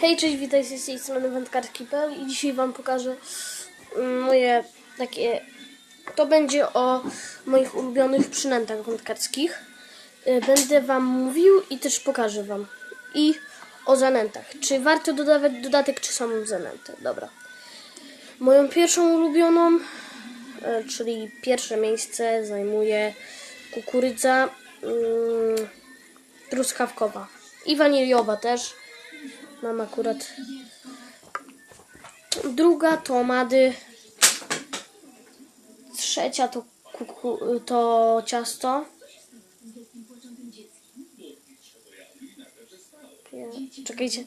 Hej, cześć, witajcie z tej strony wędkarski.pl i dzisiaj Wam pokażę mm, moje takie... To będzie o moich ulubionych przynętach wędkarskich. Y, Będę Wam mówił i też pokażę Wam. I o zanętach. Czy warto dodawać dodatek, czy samą zanętę? Dobra. Moją pierwszą ulubioną, e, czyli pierwsze miejsce zajmuje kukurydza mm, truskawkowa i waniliowa też. Mam akurat. Druga to mady. Trzecia to, kuku, to ciasto. Czekajcie.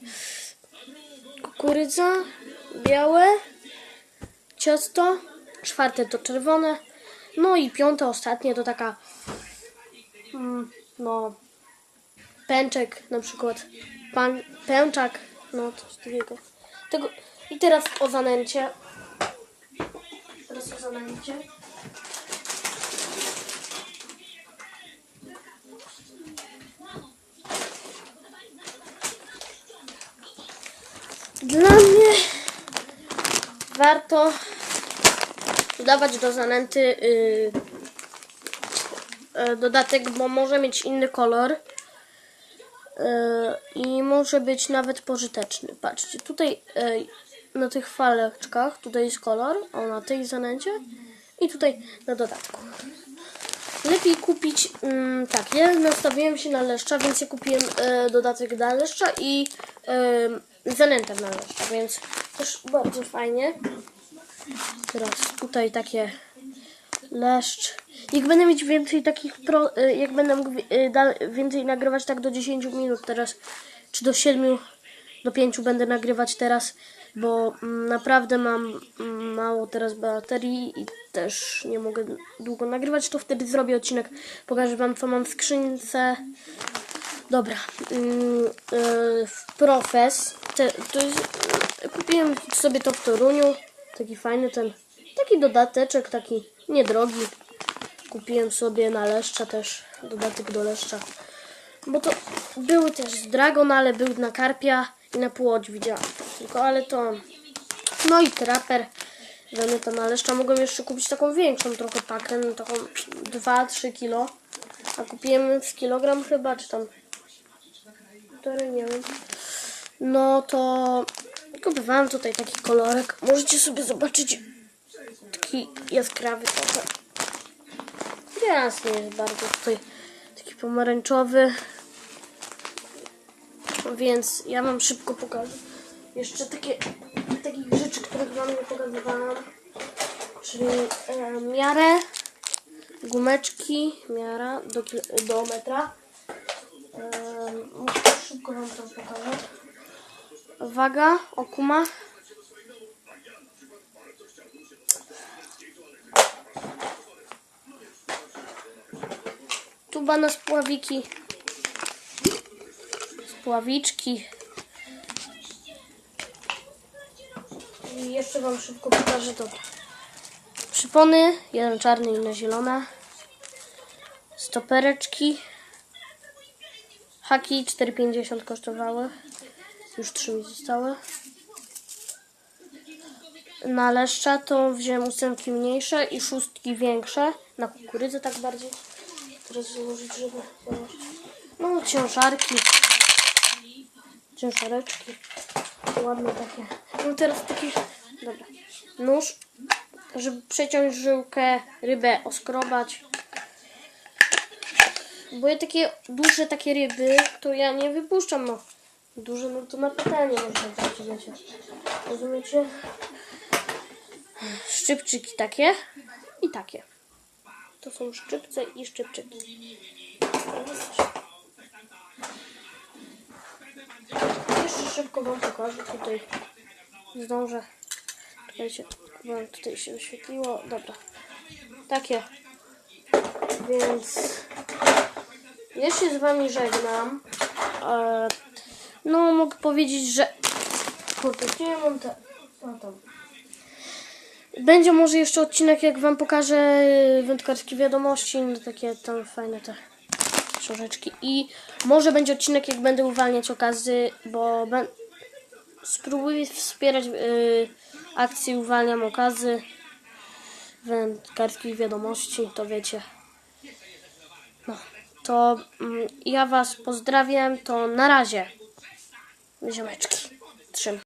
Kukurydza, białe, ciasto. Czwarte to czerwone. No i piąte, ostatnie to taka. Mm, no. Pęczek na przykład. Pan, pęczak. No coś takiego. Tego. I teraz o zanęcie. Teraz o zanęcie. Dla mnie warto dodawać do zanęty yy, dodatek, bo może mieć inny kolor. Yy, i może być nawet pożyteczny. Patrzcie, tutaj yy, na tych faleczkach, tutaj jest kolor, o na tej zanęcie i tutaj na dodatku. Lepiej kupić, mm, tak, ja nastawiłem się na leszcza, więc ja kupiłem e, dodatek dla leszcza i e, zanętę na leszcza, więc też bardzo fajnie. Teraz tutaj takie leszcz. Jak będę mieć więcej takich, y, jak będę mógł y, więcej nagrywać tak do 10 minut teraz, czy do 7, do 5 będę nagrywać teraz, bo mm, naprawdę mam mm, mało teraz baterii i też nie mogę długo nagrywać, to wtedy zrobię odcinek, pokażę wam co mam w skrzynce. Dobra, mm, y, Profes, to jest, kupiłem sobie to w Toruniu, taki fajny ten, taki dodateczek, taki niedrogi. Kupiłem sobie na leszcza też, dodatek do leszcza. Bo to były też z Dragon, ale był na karpia i na płodź widziałam. Tylko, ale to... No i traper. Zanęta na leszcza. Mogłem jeszcze kupić taką większą trochę pakę, no taką 2-3 kilo. A kupiłem z kilogram chyba, czy tam... Półtorej, nie wiem. No to kupowałam tutaj taki kolorek. Możecie sobie zobaczyć taki jaskrawy trochę. Jasny jest bardzo tutaj taki pomarańczowy. Więc ja wam szybko pokażę. Jeszcze takie takich rzeczy, których wam nie pokazywałam. Czyli e, miarę, gumeczki, miara do, do metra. E, szybko wam to pokażę. Waga, okuma. Tuba na spławiki. Spławiczki. I jeszcze Wam szybko pokażę to. Przypony, jeden czarny, inna zielona. Stopereczki. Haki 4,50 kosztowały. Już 3 mi zostały. Na leszcza to wziąłem ósemki mniejsze i szóstki większe. Na kukurydzę tak bardziej. Teraz założyć, żeby. No, ciężarki. Ciężareczki. Ładne takie. No teraz taki. Dobra. Nóż, żeby przeciąć żyłkę, rybę oskrobać. Bo ja takie duże takie ryby, to ja nie wypuszczam, no. Duże, no to na patelnię można wiecie. Rozumiecie? Szczypczyki takie i takie. To są szczypce i szczypczyki. Jeszcze szybko Wam pokażę tutaj. Zdążę. Czekajcie, bo tutaj się wyświetliło. Dobra. Takie. Więc ja się z Wami żegnam. E, no, mogę powiedzieć, że. Kurde, gdzie mam te. No tam. Będzie może jeszcze odcinek, jak wam pokażę y, wędkarskie wiadomości, no takie tam fajne te książeczki. I może będzie odcinek, jak będę uwalniać okazy, bo ben... spróbuję wspierać yy, akcję Uwalniam Okazy wędkarskich wiadomości, to wiecie. No, to mm, ja was pozdrawiam, to na razie. Ziomeczki, trzymam.